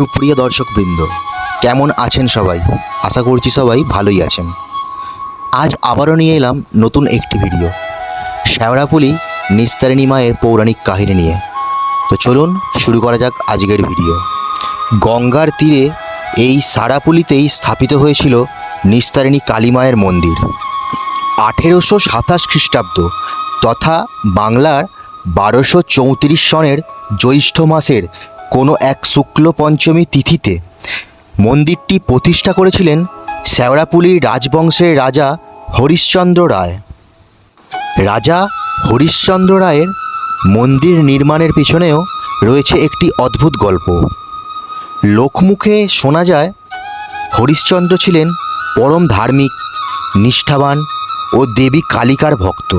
সুপ্রিয় দর্শকবৃন্দ, কেমন আছেন সবাই? আশা করছি সবাই ভালোই আছেন। আজ আবারও নিয়ে এলাম নতুন একটি ভিডিও। শ্যাওড়াপুলি নিস্তারিণী মায়ের পৌরাণিক কাহিনী নিয়ে। তো চলুন শুরু করা যাক আজকের ভিডিও। গঙ্গার তীরে এই সারাপুলিতেই স্থাপিত হয়েছিল নিস্তারিণী কালী মায়ের মন্দির। আঠেরোশো সাতাশ খ্রিস্টাব্দ তথা বাংলার বারোশো চৌত্রিশ সনের জ্যৈষ্ঠ মাসের কোনো এক শুক্ল পঞ্চমী তিথিতে মন্দিরটি প্রতিষ্ঠা করেছিলেন শেওড়াপুলি রাজবংশের রাজা হরিশ্চন্দ্র রায়। রাজা হরিশ্চন্দ্র রায়ের মন্দির নির্মাণের পিছনেও রয়েছে একটি অদ্ভুত গল্প। লোকমুখে শোনা যায়, হরিশ্চন্দ্র ছিলেন পরম ধার্মিক, নিষ্ঠাবান ও দেবী কালিকার ভক্ত।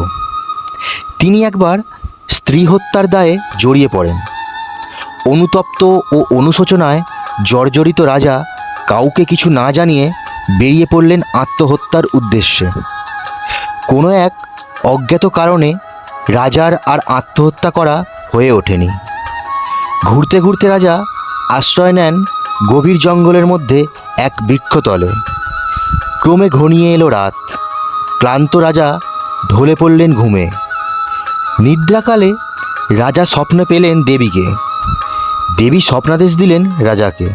তিনি একবার স্ত্রী হত্যার দায়ে জড়িয়ে পড়েন। অনুতপ্ত ও অনুশোচনায় জর্জরিত রাজা কাউকে কিছু না জানিয়ে বেরিয়ে পড়লেন আত্মহত্যার উদ্দেশ্যে। কোনো এক অজ্ঞাত কারণে রাজার আর আত্মহত্যা করা হয়ে ওঠেনি। ঘুরতে ঘুরতে রাজা আশ্রয় নেন গভীর জঙ্গলের মধ্যে এক বৃক্ষতলে। ক্রমে ঘনিয়ে এলো রাত। ক্লান্ত রাজা ঢলে পড়লেন ঘুমে। নিদ্রাকালে রাজা স্বপ্নে পেলেন দেবীকে। দেবী স্বপ্নাদেশ দিলেন রাজাকে।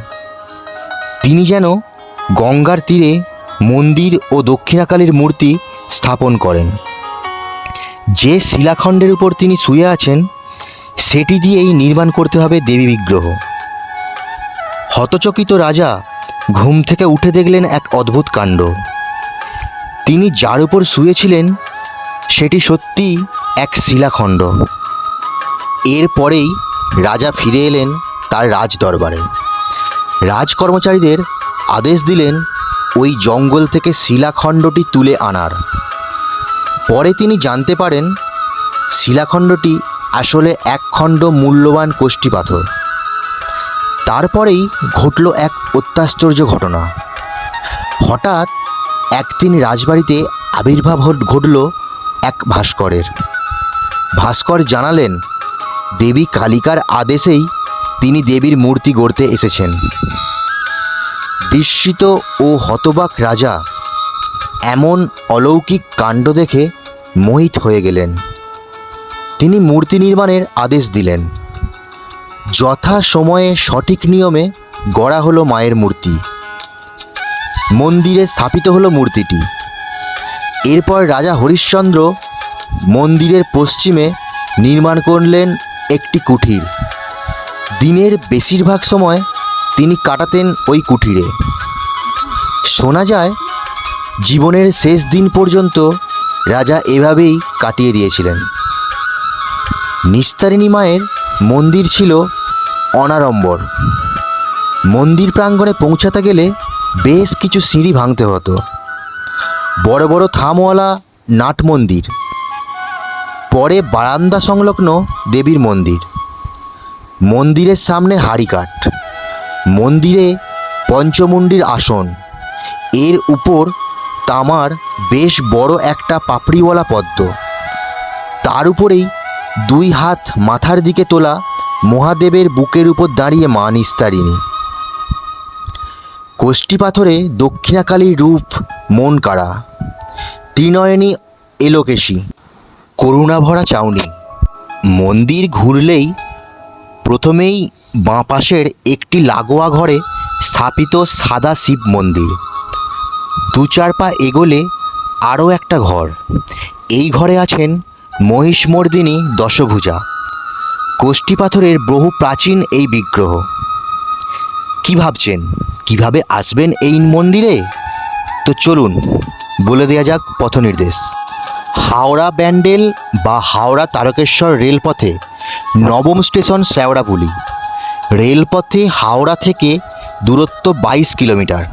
তিনি যেন গঙ্গার তীরে মন্দির ও দক্ষিণাকালীর মূর্তি স্থাপন করেন। যে শিলাখণ্ডের উপর তিনি শুয়ে আছেন, সেটি দিয়েই নির্মাণ করতে হবে দেবী বিগ্রহ। হতচকিত রাজা ঘুম থেকে উঠে দেখলেন এক অদ্ভুত কাণ্ড। তিনি যার উপর শুয়েছিলেন, সেটি সত্যি এক শিলাখণ্ড। এরপরেই রাজা ফিরে এলেন তার রাজ দরবারে রাজ কর্মচারীদের আদেশ দিলেন ওই জঙ্গল থেকে শিলাখণ্ডটি তুলে আনার। পরে তিনি জানতে পারেন শিলাখণ্ডটি আসলে এক খণ্ড মূল্যবান কোষ্ঠী পাথর। তারপরেই ঘটল এক অত্যাশ্চর্য ঘটনা। হঠাৎ একদিন রাজবাড়িতে আবির্ভাব ঘটল এক ভাস্করের। ভাস্কর জানালেন, দেবী কালিকার আদেশেই তিনি দেবীর মূর্তি গড়তে এসেছেন। বিস্মিত ও হতবাক রাজা এমন অলৌকিক কাণ্ড দেখে মোহিত হয়ে গেলেন। তিনি মূর্তি নির্মাণের আদেশ দিলেন। যথা সময়ে সঠিক নিয়মে গড়া হলো মায়ের মূর্তি। মন্দিরে স্থাপিত হলো মূর্তিটি। এরপর রাজা হরিশ্চন্দ্র মন্দিরের পশ্চিমে নির্মাণ করলেন একটি কুঠির। দিনের বেশিরভাগ সময় তিনি কাটাতেন ওই কুঠিরে। শোনা যায়, জীবনের শেষ দিন পর্যন্ত রাজা এভাবেই কাটিয়ে দিয়েছিলেন। নিস্তারিণী মায়ের মন্দির ছিল অনাড়ম্বর। মন্দির প্রাঙ্গণে পৌঁছাতে গেলে বেশ কিছু সিঁড়ি ভাঙতে হতো। বড় বড় থামওয়ালা নাট মন্দির, পরে বারান্দা সংলগ্ন দেবীর মন্দির। মন্দিরের সামনে হাড়িকাঠ মন্দিরে পঞ্চমুণ্ডির আসন। এর উপর তামার বেশ বড় একটা পাপড়িওয়ালা পদ্ম। তার উপরেই দুই হাত মাথার দিকে তোলা মহাদেবের বুকের উপর দাঁড়িয়ে মা নিস্তারিণী। কোষ্ঠী পাথরে দক্ষিণাকালীর রূপ মন কাড়া। ত্রিনয়নী এলোকেশী। করুণাভরা চাউনি। মন্দির ঘুরলেই প্রথমেই বাঁ পাশের একটি লাগোয়া ঘরে স্থাপিত সাদা শিব মন্দির। দু চার পা এগোলে আরও একটা ঘর। এই ঘরে আছেন মহিষমর্দিনী দশভুজা। কোষ্ঠী পাথরের বহু প্রাচীন এই বিগ্রহ। কি ভাবছেন? কীভাবে আসবেন এই মন্দিরে? তো চলুন, বলে দেওয়া যাক পথনির্দেশ। হাওড়া ব্যান্ডেল বা হাওড়া তারকেশ্বর রেলপথে নবম স্টেশন শেওড়াপুলি রেলপথে হাওড়া থেকে দূরত্ব বাইশ কিলোমিটার।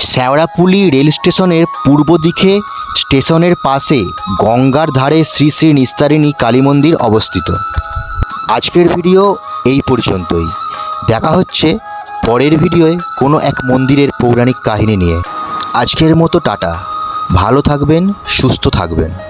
শেওড়াপুলি রেল স্টেশনের পূর্ব দিকে স্টেশনের পাশে গঙ্গার ধারে শ্রী শ্রী নিস্তারিণী কালী মন্দির অবস্থিত। আজকের ভিডিও এই পর্যন্তই। দেখা হচ্ছে পরের ভিডিওয়ে কোনো এক মন্দিরের পৌরাণিক কাহিনী নিয়ে। আজকের মতো টাটা। ভালো থাকবেন, সুস্থ থাকবেন।